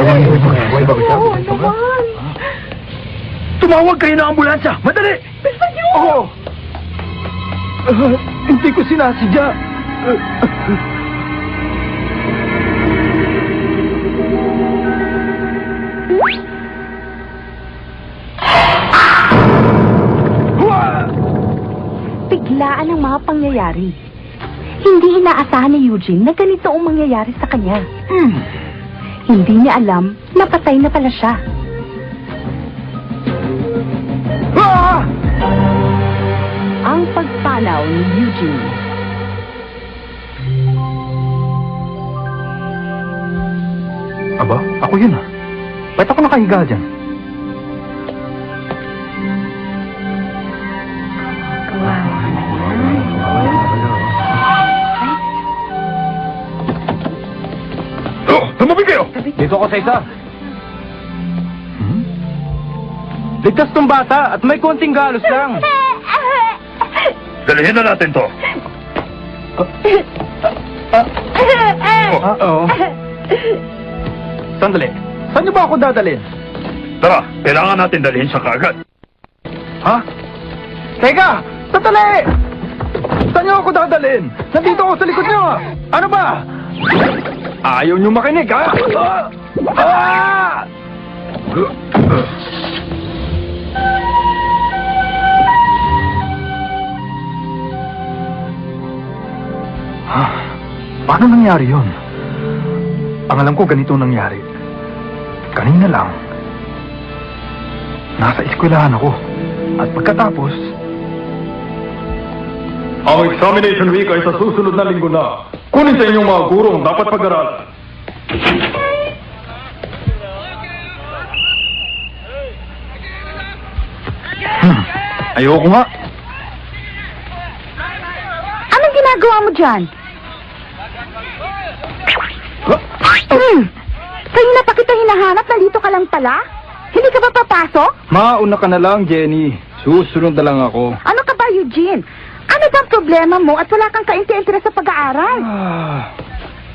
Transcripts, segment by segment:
Buhay ba siya? Oo naman. Tumawag kayo ng ambulansya! Madali! Bilisan niyo! Oo! Ah, hindi ko sinasadya. Hua! Biglaan ang mga pangyayari. Hindi inaasahan ni Eugene na ganito ang mangyayari sa kanya. Hmm. Hindi niya alam na patay na pala siya. Ah! Ang pagpanaw ni Eugene. Aba, ako yun ah. Ba't ako nakahiga dyan? Dito ako sa isa. Hmm? Ligtas tong bata at may konting galos lang. Dalihin na natin to. Ah, oo. Sandali. Saan niyo ba ako dadalhin? Tara, kailangan natin dalhin siya kaagad. Ha? Teka! Sandali! Saan niyo ako dadalhin? Nandito ako sa likod niyo! Ano ba? Ayaw niyo makinig, ha? Ah! Ah! Ha? Paano nangyari yun? Ang alam ko ganito nangyari. Kanina lang. Nasa eskwelahan ako. At pagkatapos, Ang examination week ay sa susunod na linggo na. Kunin sa inyong mga gurong dapat pag-aralan. Ayoko nga. Anong ginagawa mo dyan? Hmm. Sa'yo na pa kita hinahanap, nandito ka lang pala? Hindi ka ba papasok? Mauna ka na lang, Jenny. Susunod na lang ako. Ano ka ba, Eugene? Ano bang problema mo at wala kang kainti-interes sa pag-aaral? Ah,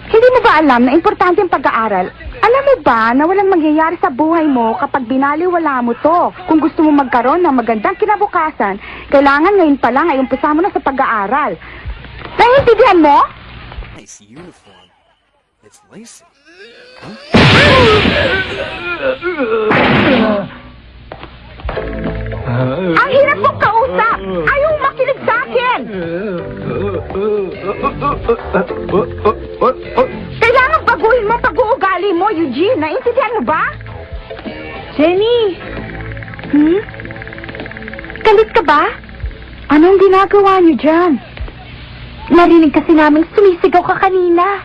Hindi mo ba alam na importante ang pag-aaral? Alam mo ba na walang mangyayari sa buhay mo kapag binaliwala mo to? Kung gusto mo magkaroon ng magandang kinabukasan, kailangan ngayon pa lang ay umpisa mo na sa pag-aaral. Naiintindihan mo? Nice uniform. It's lacy. Ang hirap mong kausap! Ayaw makinig sa akin! Kailangan baguhin mo ang pag-uugali mo, Eugene. Naiintindihan mo ba? Jenny! Hmm? Galit ka ba? Anong ginagawa niyo dyan? Narinig kasi namin sumisigaw ka kanina.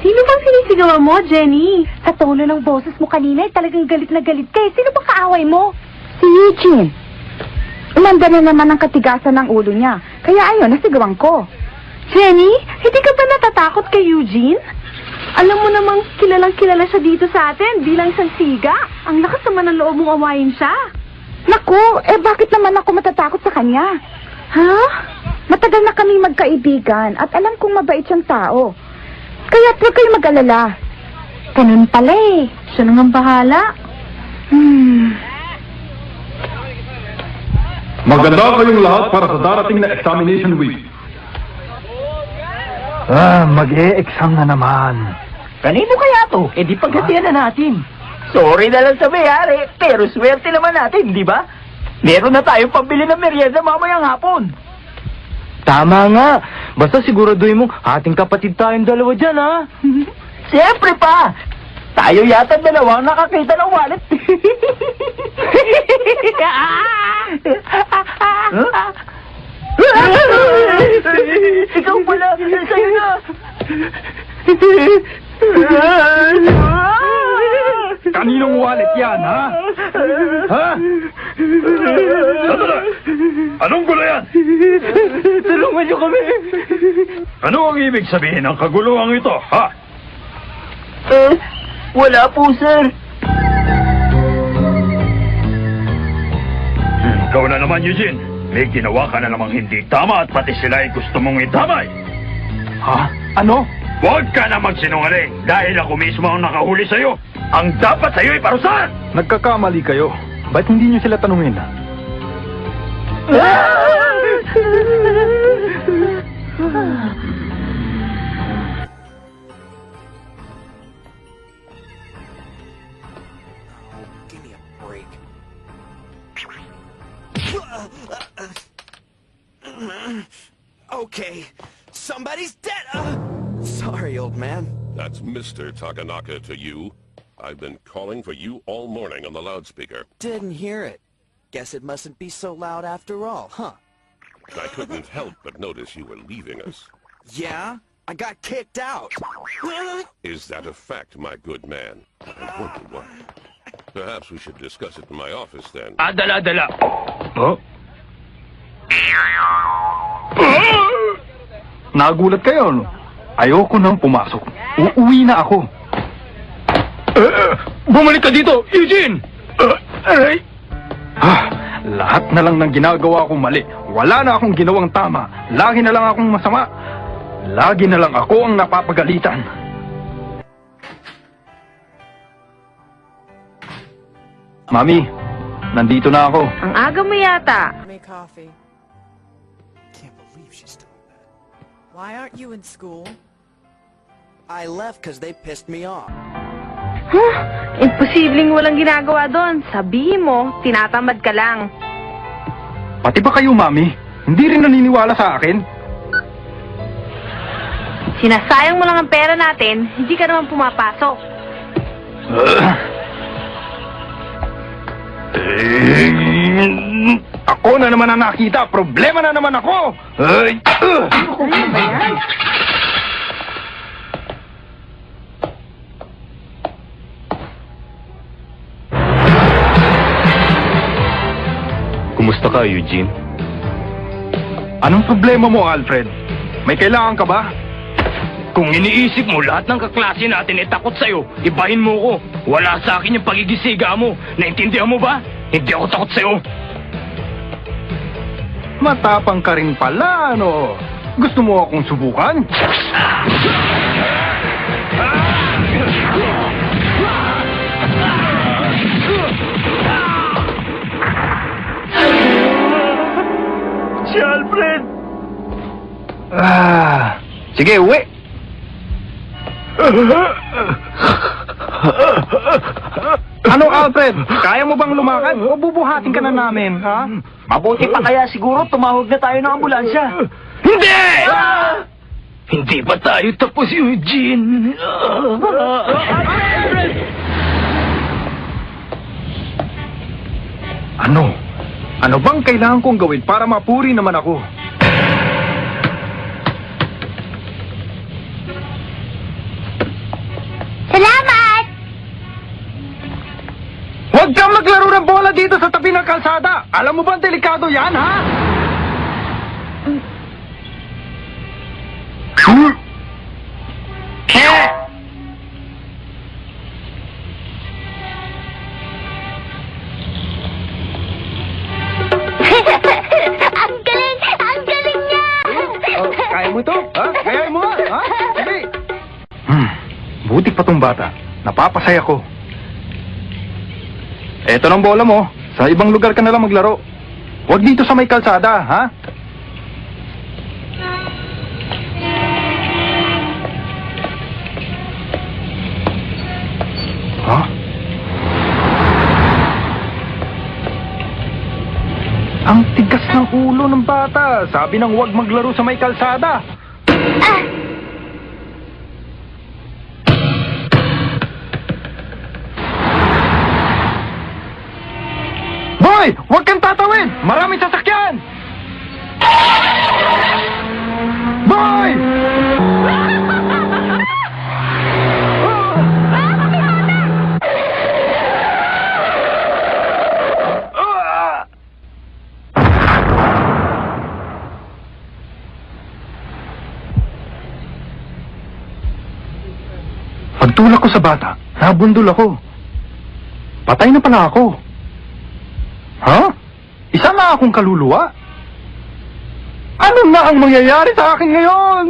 Sino bang sinisigawan mo, Jenny? Sa tono ng boses mo kanina, eh, talagang galit na galit ka eh. Sino bang kaaway mo? Si Eugene. Umanda na naman ang katigasan ng ulo niya. Kaya ayun, nasigawan ko. Jenny, hindi ka ba natatakot kay Eugene? Alam mo namang kilalang kilala siya dito sa atin bilang isang siga. Ang lakas naman ng loob mong awayin siya. Naku, eh bakit naman ako matatakot sa kanya? Ha? Matagal na kami magkaibigan at alam kong mabait siyang tao. Kaya huwag kayo mag-alala. Ganun pala eh. Siya nang ang bahala. Hmm. Maganda kayong lahat para sa darating na examination week. ah, mag-e-exam na naman. Kanino kaya to? Eh di paghatian na natin. Sorry na lang sa mayari, pero swerte naman natin, di ba? Meron na tayong pambili ng merienda mamayang hapon. tama nga. Basta siguraduhin mo, ating kapatid tayong dalawa dyan, ha? Siyempre pa! Tayo yata dalawang nakakita ng wallet. Ikaw pala, sa'yo na. Kaninong wallet yan, ha? Ha? Sandali! Anong gulo yan? Tulungan niyo kami. Ano ang ibig sabihin ng kaguluhang ito, ha? Eh, wala po, sir. Ikaw na naman, Eugene. May ginawa ka na namang hindi tama at pati sila ay gusto mong idamay. Ha? Ano? Huwag ka na magsinungaling dahil ako mismo ang nakahuli sa'yo. Ang dapat sa'yo ay parusahan! Nagkakamali kayo. Ba't hindi niyo sila tanungin? Give me a break. Okay, somebody's dead. Uh, sorry, old man. That's Mr. Takanaka to you. I've been calling for you all morning on the loudspeaker. Didn't hear it. Guess it mustn't be so loud after all, huh? I couldn't help but notice you were leaving us. Yeah, I got kicked out. Is that a fact, my good man? I wonder why. Perhaps we should discuss it in my office then. Ah, dala, dala. Oh? Nagulat kayo, no? Ayoko nang pumasok. Uuwi na ako. Eh, Bumalik ka dito, Eugene! Eh, aray! Ah, lahat na lang ng ginagawa ko mali. Wala na akong ginawang tama. Lagi na lang akong masama. Lagi na lang ako ang napapagalitan. Mami, nandito na ako. Ang aga mo yata. Me coffee. Can't believe she's doing that. Why aren't you in school? I left because they pissed me off. Huh? Imposibleng walang ginagawa doon. Sabihin mo, tinatamad ka lang. Pati ba kayo, Mami? Hindi rin naniniwala sa akin? Sinasayang mo lang ang pera natin, hindi ka naman pumapasok. Eh, ako na naman ang nakita. Problema na naman ako. Ay, ah. Ano ba yan? Kumusta ka, Eugene? Anong problema mo, Alfred? May kailangan ka ba? Kung iniisip mo lahat ng kaklase natin ay takot sa'yo, ibahin mo ko. Wala sa akin yung pagigisiga mo. Naintindihan mo ba? Hindi ako takot sa'yo. Matapang ka rin pala, ano? Gusto mo akong subukan? Si Alfred! Ah, sige, uwi. Ano, Alfred? Kaya mo bang lumakad? O bubuhatin ka na namin, ha? Mabuti pa kaya siguro tumawag na tayo ng ambulansya. Hindi! Hindi pa tayo tapos, Eugene. Ano? Ano bang kailangan kong gawin para mapuri naman ako? Salamat! Huwag kang maglaro ng bola dito sa tabi ng kalsada! Alam mo ba delikado yan, ha? Tong bata. Napapasaya ko. Eto ng bola mo. Sa ibang lugar ka na lang maglaro. Huwag dito sa may kalsada, ha? Ha? Ang tigas ng ulo ng bata. Sabi nang huwag maglaro sa may kalsada. Boy! Pagtulak ko sa bata, nabundol ako. Patay na pala ako. Ha? Isa na akong kaluluwa? Ano na ang mangyayari sa akin ngayon?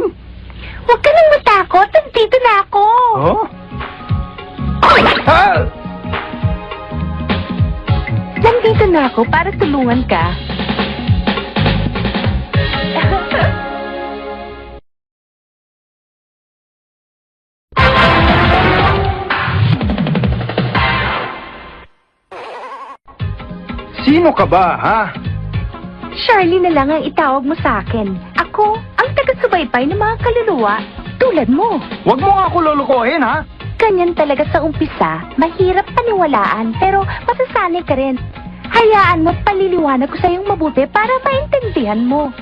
Huwag ka nang matakot. Nandito na ako. Oh? Ha? Nandito na ako para tulungan ka. Sino ka ba, ha? Charlie na lang ang itawag mo sa akin. Ako, ang taga-subaybay ng mga kaluluwa, tulad mo. Huwag mo nga ako lulukohin, ha? Ganyan talaga sa umpisa, mahirap paniwalaan, pero masasanay ka rin. Hayaan mo paliliwanag ko sa iyong mabuti para maintindihan mo.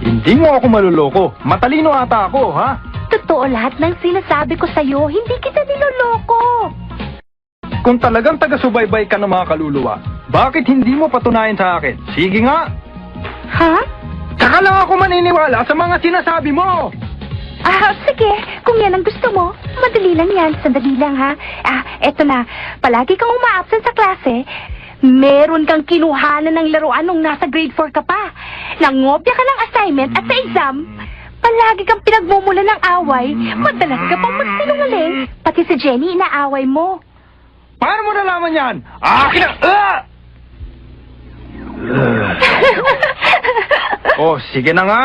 Hindi mo ako maluloko. Matalino ata ako, ha? Totoo lahat ng sinasabi ko sa'yo, hindi kita niloloko. Kung talagang taga-subaybay ka ng mga kaluluwa, bakit hindi mo patunayan sa akin? Sige nga. Ha? Saka lang ako maniniwala sa mga sinasabi mo. Ah, sige. Kung yan ang gusto mo, madali lang yan. Sandali lang, ha? Ah, eto na. Palagi kang uma-absent sa klase. Meron kang kinuhanan ng laruan nung nasa grade 4 ka pa. Nangopya ka ng assignment at sa exam, palagi kang pinagmumula ng away. Madalas ka pang magsinungaling. Pati si Jenny inaaway mo. Paano mo nalaman yan? Akin na... Ah! oh, sige na nga.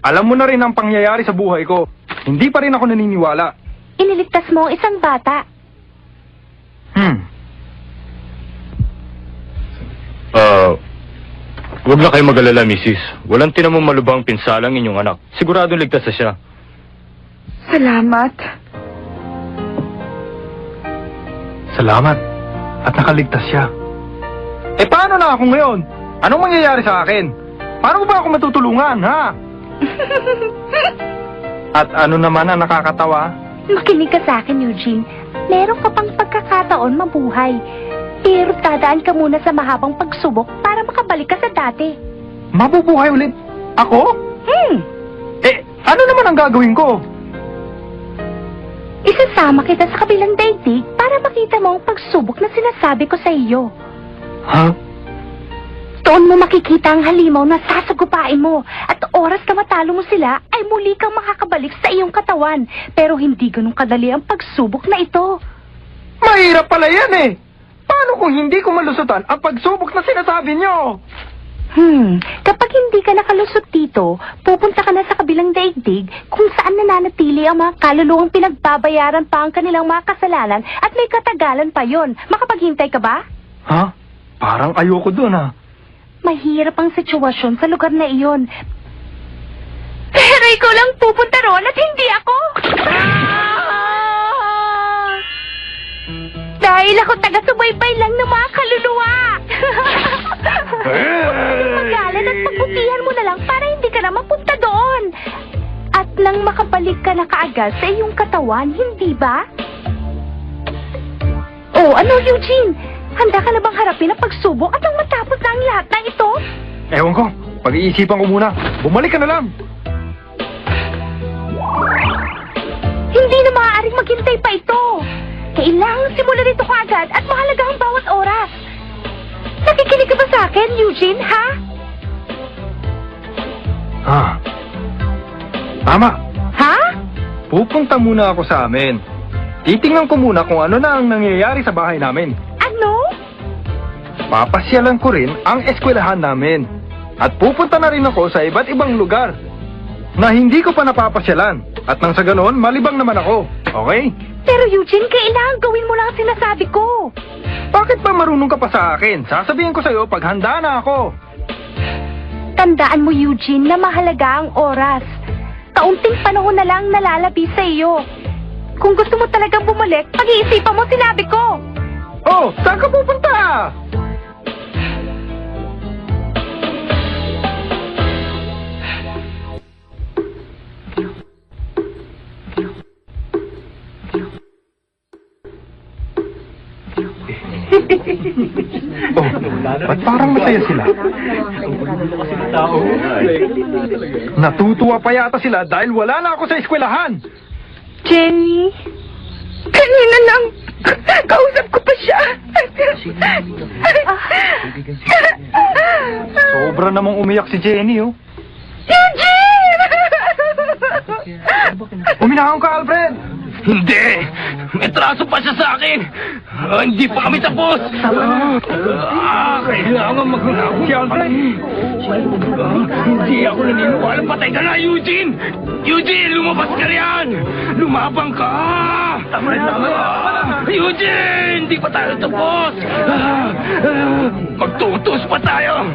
Alam mo na rin ang pangyayari sa buhay ko. Hindi pa rin ako naniniwala. Iniligtas mo ang isang bata. Hmm. Ah, huwag na kayo mag-alala, misis. Walang tinamong malubhang pinsalang inyong anak. Siguradong ligtas na siya. Salamat. Salamat. At nakaligtas siya. Eh paano na ako ngayon? Anong mangyayari sa akin? Paano ba ako matutulungan, ha? At ano naman ang nakakatawa? Makinig ka sa akin, Eugene. Meron ka pang pagkakataon mabuhay. Pero dadaan ka muna sa mahabang pagsubok para makabalik ka sa dati. Mabubuhay ulit? Ako? Hmm, Eh, ano naman ang gagawin ko? isasama kita sa kabilang daigdig para makita mo ang pagsubok na sinasabi ko sa iyo. Ha? Doon mo makikita ang halimaw na sasagupain mo at oras na matalo mo sila ay muli kang makakabalik sa iyong katawan. Pero hindi ganun kadali ang pagsubok na ito. Mahirap pala yan eh! Paano kung hindi ko malusutan ang pagsubok na sinasabi nyo? Hmm, kapag hindi ka nakalusot dito, pupunta ka na sa kabilang daigdig kung saan nananatili ang mga kaluluwang pinagbabayaran pa ang kanilang mga kasalanan at may katagalan pa yon. Makapaghintay ka ba? Ha? Parang ayoko dun ha. Mahirap ang sitwasyon sa lugar na iyon. Pero ikaw lang pupunta roon at hindi ako! Dahil ako taga-subaybay lang ng mga kaluluwa! Magalan at pagbutihan mo na lang para hindi ka na mapunta doon. At nang makabalik ka na kaagad sa iyong katawan, hindi ba? Oh, ano Eugene? Handa ka na bang harapin ang pagsubok at ang matapos na ang lahat ng ito? Ewan ko. Pag-iisipan ko muna. Bumalik ka na lang. Hindi na maaaring maghintay pa ito. Kailangan simulan ito kaagad at mahalaga ang bawat oras. Nakikinig ka ba sa akin, Eugene, ha? Ah. Tama. Ha? Pupunta muna ako sa amin. Titingnan ko muna kung ano na ang nangyayari sa bahay namin. Ano? Papasyalan ko rin ang eskwelahan namin. At pupunta na rin ako sa iba't ibang lugar na hindi ko pa napapasyalan. At nang sa ganon, malibang naman ako. Okay? Pero Eugene, kailangan gawin mo lang ang sinasabi ko. Bakit ba marunong ka pa sa akin? Sasabihin ko sa'yo pag handa na ako. Tandaan mo, Eugene, na mahalaga ang oras. Kaunting panahon na lang nalalabi sa iyo. Kung gusto mo talagang bumalik, pag-iisipan mo sinabi ko. Oh, saan ka pupunta? oh, ba't parang masaya sila? Natutuwa pa yata sila dahil wala na ako sa eskwelahan. Jenny, kanina lang, kausap ko pa siya. Sobra namang umiyak si Jenny, oh. Eugene! Uminahon ka, Alfred! Hindi! May traso pa siya sa akin! Ah, hindi pa kami tapos! Ah, kailangan mag-unahon si Alfred! Ah, hindi ako naniniwala. Patay ka na, Eugene! Eugene, lumabas ka riyan! Lumabang ka! Tama na, tama na! Eugene! Hindi pa tayo tapos! Magtutos pa tayo!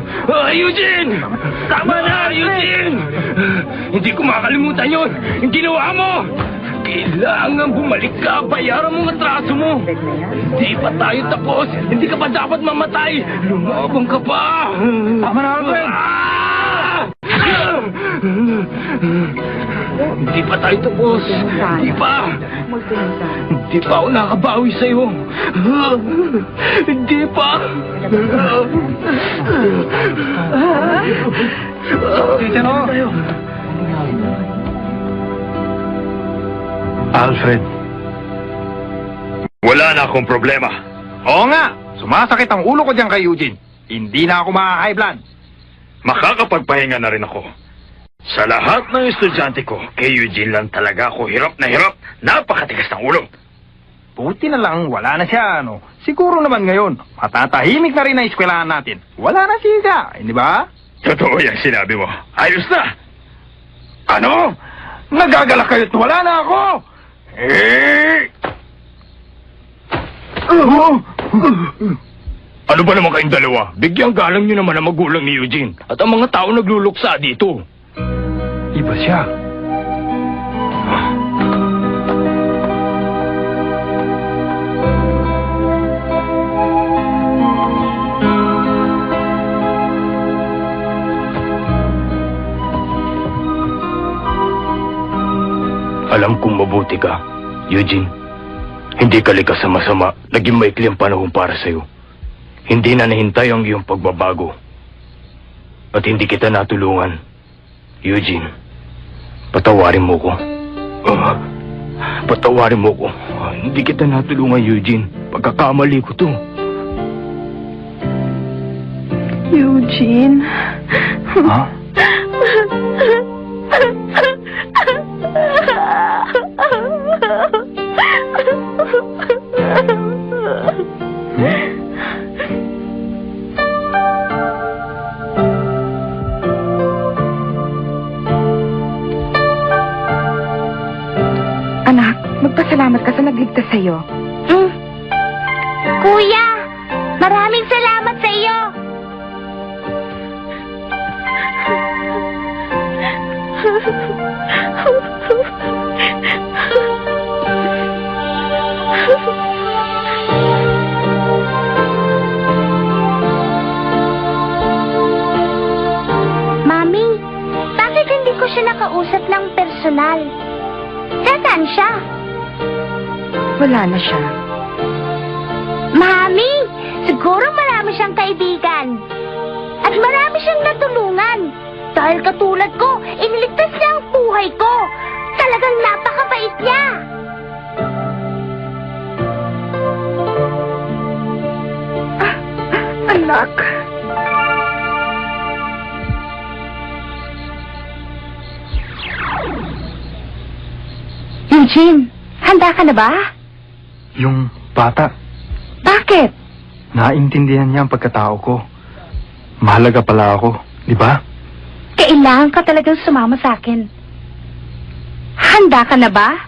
Eugene! Tama na, Eugene! Hindi ko makalimutan yun! Yung ginawa mo! Kailangan bumalik ka, bayaran mo ang atraso mo. Hindi pa tayo tapos. Hindi ka pa dapat mamatay. Lumabang ka pa. Tama na, Alfred. Ah! Hindi pa tayo tapos. Hindi pa. Hindi pa ako nakabawi sa'yo. Hindi pa. Titino! Alfred. Wala na akong problema. Oo nga! Sumasakit ang ulo ko diyan kay Eugene. Hindi na ako ma-high blood. Makakapagpahinga na rin ako. Sa lahat ng estudyante ko, kay Eugene lang talaga ako hirap na hirap. Napakatigas ng ulo. Buti na lang wala na siya, ano. Siguro naman ngayon, matatahimik na rin ang eskwelahan natin. Wala na siya, hindi ba? Totoo yung sinabi mo. Ayos na. Ano? Nagagalak kayo't wala na ako! Eh! Ano ba naman kayong dalawa? Bigyang galang nyo naman ang magulang ni Eugene. At ang mga tao nagluluksa dito. Siya. Alam kong mabuti ka, Eugene. Hindi ka likas sa masama. Naging maikli ang panahon para sa'yo. Hindi na nahintay ang iyong pagbabago. At hindi kita natulungan. Eugene, patawarin mo ko. Ah, patawarin mo ko. Ah, hindi kita natulungan, Eugene. Pagkakamali ko to. Eugene. Ha? Anak, magpasalamat ka sa nagligtas sa'yo. Mm. Kuya, maraming salamat sa iyo. Mami, bakit hindi ko siya nakausap ng personal? Saan siya? Wala na siya. Mami, siguro marami siyang kaibigan. At marami siyang natulungan. Dahil katulad ko, iniligtas niya ang buhay ko. Talagang napakabait niya. Anak. Eugene, handa ka na ba? Yung bata, Bakit? naintindihan niya ang pagkatao ko. Mahalaga pala ako, di ba? Kailangan ka talagang sumama sa akin. Handa ka na ba?